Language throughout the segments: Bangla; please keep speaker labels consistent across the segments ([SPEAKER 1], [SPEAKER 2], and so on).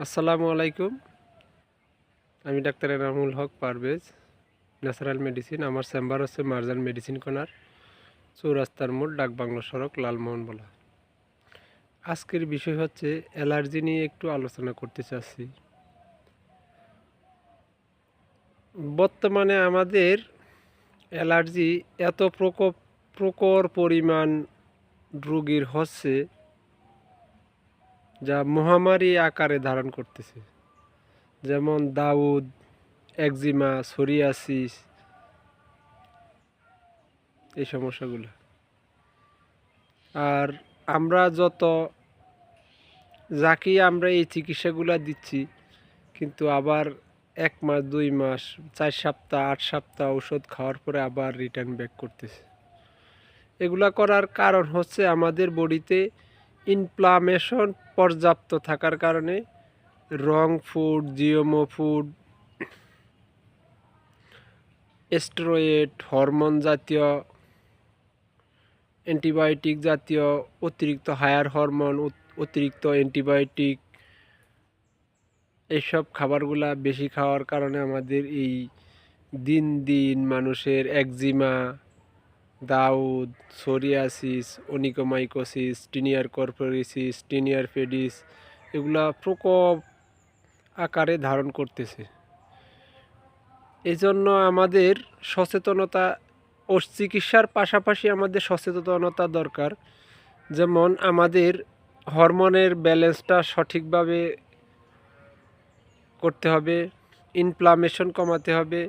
[SPEAKER 1] আসসালামু আলাইকুম। আমি doctor Enamul Haque Parvez, natural medicine. আমার চেম্বার হচ্ছে মার্জান মেডিসিন কর্নার চৌরাস্তার মোড় ডাকবাংলো সড়ক লালমোহন বলা আজকের বিষয় হচ্ছে অ্যালার্জি নিয়ে একটু আলোচনা করতে চাচ্ছি। বর্তমানে আমাদের অ্যালার্জি এত প্রকোপ, প্রকর পরিমাণ রোগীর হচ্ছে যা মহামারী আকারে ধারণ করতেছে। যেমন দাউদ, একজিমা, সোরিয়াসিস, এই সমস্যাগুলো। আর আমরা যত, যাকেই আমরা এই চিকিৎসাগুলো দিচ্ছি, কিন্তু আবার এক মাস, দুই মাস, চার সপ্তাহ, আট সপ্তাহ ওষুধ খাওয়ার পরে আবার রিটার্ন ব্যাক করতেছে। এগুলা করার কারণ হচ্ছে আমাদের বডিতে ইনফ্লামেশন পর্যাপ্ত থাকার কারণে wrong food, GMO food steroid hormone জাতীয়, অ্যান্টিবায়োটিক জাতীয় অতিরিক্ত হায়ার হরমোন অতিরিক্ত অ্যান্টিবায়োটিক এইসব খাবারগুলা বেশি খাওয়ার কারণে আমাদের এই দিন দিন মানুষের একজিমা দাউদ, সোরিয়াসিস, অনিকোমাইকোসিস, টিনিয়ার কর্পোরিসিস, টিনিয়ার ফেডিস, এগুলা প্রকোপ আকারে ধারণ করতেছে। এই জন্য আমাদের সচেতনতা ও চিকিৎসার পাশাপাশি আমাদের সচেতনতা দরকার। যেমন আমাদের হরমোনের ব্যালেন্সটা সঠিকভাবে করতে হবে ইনফ্লামেশন কমাতে হবে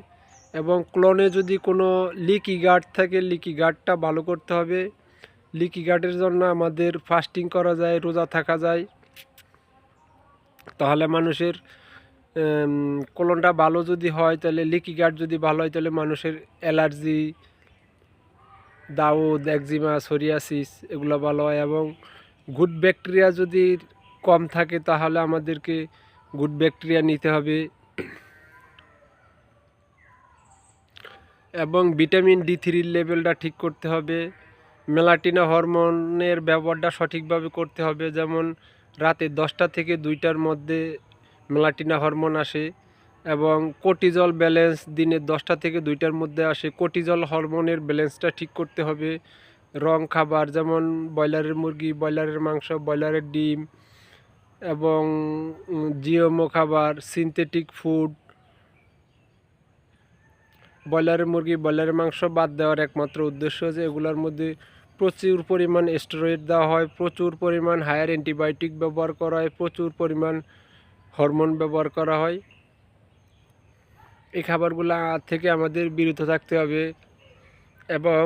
[SPEAKER 1] এবং ক্লোনে যদি কোনো লিকি গার্ড থাকে লিকি গার্ডটা ভালো করতে হবে। লিকি গার্ডের জন্য আমাদের ফাস্টিং করা যায়, রোজা থাকা যায়। তাহলে মানুষের কোলনটা ভালো যদি হয়, তাহলে লিকি গার্ড যদি ভালো হয়, তাহলে মানুষের অ্যালার্জি দাউদ একজিমা সোরিয়াসিস এগুলো ভালো হয় এবং গুড ব্যাকটেরিয়া যদি কম থাকে, তাহলে আমাদেরকে গুড ব্যাকটেরিয়া নিতে হবে। এবং ভিটামিন ডি থ্রির লেভেলটা ঠিক করতে হবে। মেলাটিনা হরমোনের ব্যবহারটা সঠিকভাবে করতে হবে। যেমন রাতে দশটা থেকে দুইটার মধ্যে মেলাটিনা হরমোন আসে এবং কোটিজল ব্যালেন্স দিনে দশটা থেকে দুইটার মধ্যে আসে। কোটিজল হরমোনের ব্যালেন্সটা ঠিক করতে হবে। রং, খাবার যেমন ব্রয়লারের মুরগি, ব্রয়লারের মাংস, ব্রয়লারের ডিম এবং জিওমো খাবার সিনথেটিক ফুড ব্রয়লারের মুরগি ব্রয়লারের মাংস বাদ দেওয়ার একমাত্র উদ্দেশ্য যে এগুলোর মধ্যে প্রচুর পরিমাণ স্টেরয়েড দেওয়া হয়, প্রচুর পরিমাণ হায়ার অ্যান্টিবায়োটিক ব্যবহার করা হয়, প্রচুর পরিমাণ হরমোন ব্যবহার করা হয়। এই খাবারগুলো থেকে আমাদের বিরত থাকতে হবে এবং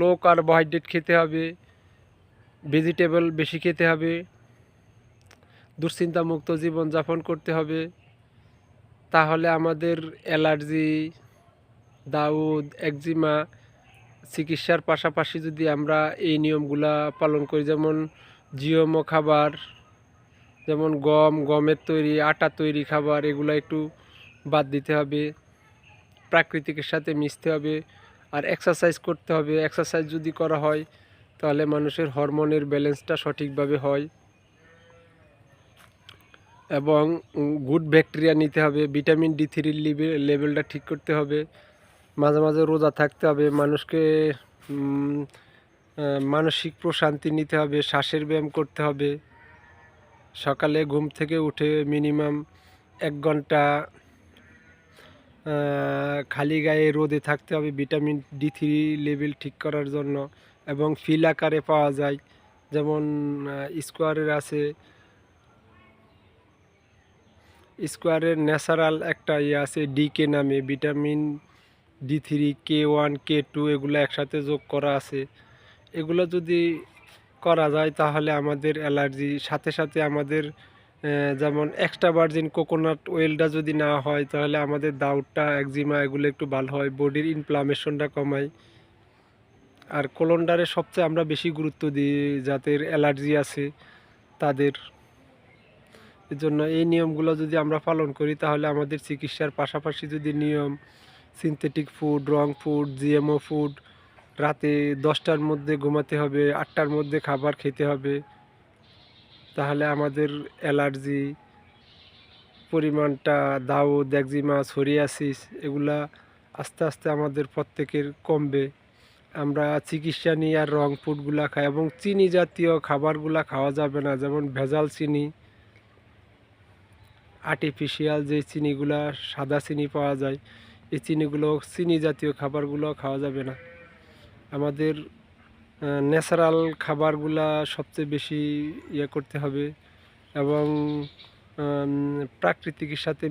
[SPEAKER 1] লো কার্বোহাইড্রেট খেতে হবে ভেজিটেবল বেশি খেতে হবে, দুশ্চিন্তামুক্ত জীবনযাপন করতে হবে। তাহলে আমাদের অ্যালার্জি, দাউদ, একজিমা, চিকিৎসার পাশাপাশি যদি আমরা এই নিয়মগুলা পালন করি, যেমন জিওমো খাবার, যেমন গম, গমের তৈরি, আটা তৈরি খাবার, এগুলো একটু বাদ দিতে হবে, প্রাকৃতিকের সাথে মিশতে হবে, আর এক্সারসাইজ করতে হবে। এক্সারসাইজ যদি করা হয়, তাহলে মানুষের হরমোনের ব্যালেন্সটা সঠিকভাবে হয়। এবং গুড ব্যাকটেরিয়া নিতে হবে, ভিটামিন ডি থ্রির লেভেলটা ঠিক করতে হবে, মাঝে মাঝে রোজা থাকতে হবে, মানুষকে মানসিক প্রশান্তি নিতে হবে, শ্বাসের ব্যায়াম করতে হবে, সকালে ঘুম থেকে উঠে মিনিমাম এক ঘণ্টা খালি গায়ে রোদে থাকতে হবে ভিটামিন ডি থ্রি লেভেল ঠিক করার জন্য এবং ফিল আকারে পাওয়া যায়, যেমন স্কোয়ারের আছে স্কোয়ারের ন্যাচারাল একটা ইয়ে আছে ডিকে নামে, vitamin D three K one K two এগুলো একসাথে যোগ করা আছে। এগুলো যদি করা যায় তাহলে আমাদের অ্যালার্জি, সাথে সাথে আমাদের যেমন এক্সট্রা ভার্জিন কোকোনাট অয়েলটা যদি না হয় তাহলে আমাদের দাউটটা একজিমা এগুলো একটু ভালো হয় বডির ইনফ্লামেশনটা কমায়। আর কোলন্ডারে সবচেয়ে আমরা বেশি গুরুত্ব দিই যাদের অ্যালার্জি আছে, তাদের এর জন্য এই নিয়মগুলো যদি আমরা পালন করি, তাহলে আমাদের চিকিৎসার পাশাপাশি যদি নিয়ম synthetic food wrong food GMO food রাতে দশটার মধ্যে ঘুমাতে হবে, আটটার মধ্যে খাবার খেতে হবে, তাহলে আমাদের অ্যালার্জি, পরিমাণটা দাউদ, একজিমা, সোরিয়াসিস এগুলা আস্তে আস্তে আমাদের প্রত্যেকের কমবে। আমরা চিকিৎসা নিয়ে আর রং ফুডগুলা খাই এবং চিনি জাতীয় খাবারগুলা খাওয়া যাবে না, যেমন ভেজাল চিনি। আর্টিফিশিয়াল যে চিনিগুলো, সাদা চিনি পাওয়া যায়, এই চিনিগুলো চিনি জাতীয় খাবারগুলো খাওয়া যাবে না। আমাদের ন্যাচারাল খাবারগুলা সবচেয়ে বেশি ইয়ে করতে হবে এবং প্রাকৃতিকের সাথে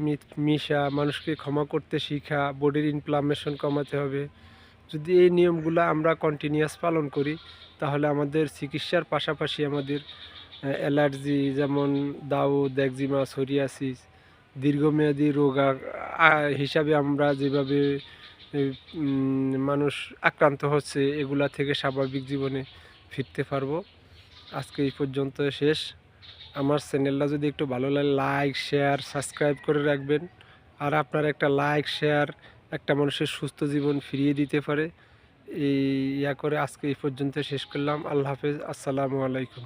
[SPEAKER 1] মিশা, মানুষকে ক্ষমা করতে শিখা বডির ইনফ্লামেশন কমাতে হবে। যদি এই নিয়মগুলো আমরা কন্টিনিউয়াস পালন করি, তাহলে আমাদের চিকিৎসার পাশাপাশি আমাদের অ্যালার্জি যেমন দাউদ, একজিমা, সোরিয়াসিস, দীর্ঘমেয়াদী রোগ হিসাবে আমরা যেভাবে মানুষ আক্রান্ত হচ্ছে, এগুলা থেকে স্বাভাবিক জীবনে ফিরতে পারব। আজকে এই পর্যন্ত শেষ। আমার চ্যানেলটা যদি একটু ভালো লাগে, লাইক, শেয়ার, সাবস্ক্রাইব করে রাখবেন। আর আপনার একটা লাইক, শেয়ার, একটা মানুষের সুস্থ জীবন ফিরিয়ে দিতে পারে। এই, ইয়া করে আজকে এই পর্যন্ত শেষ করলাম। আল্লাহ হাফেজ। আসসালামু আলাইকুম।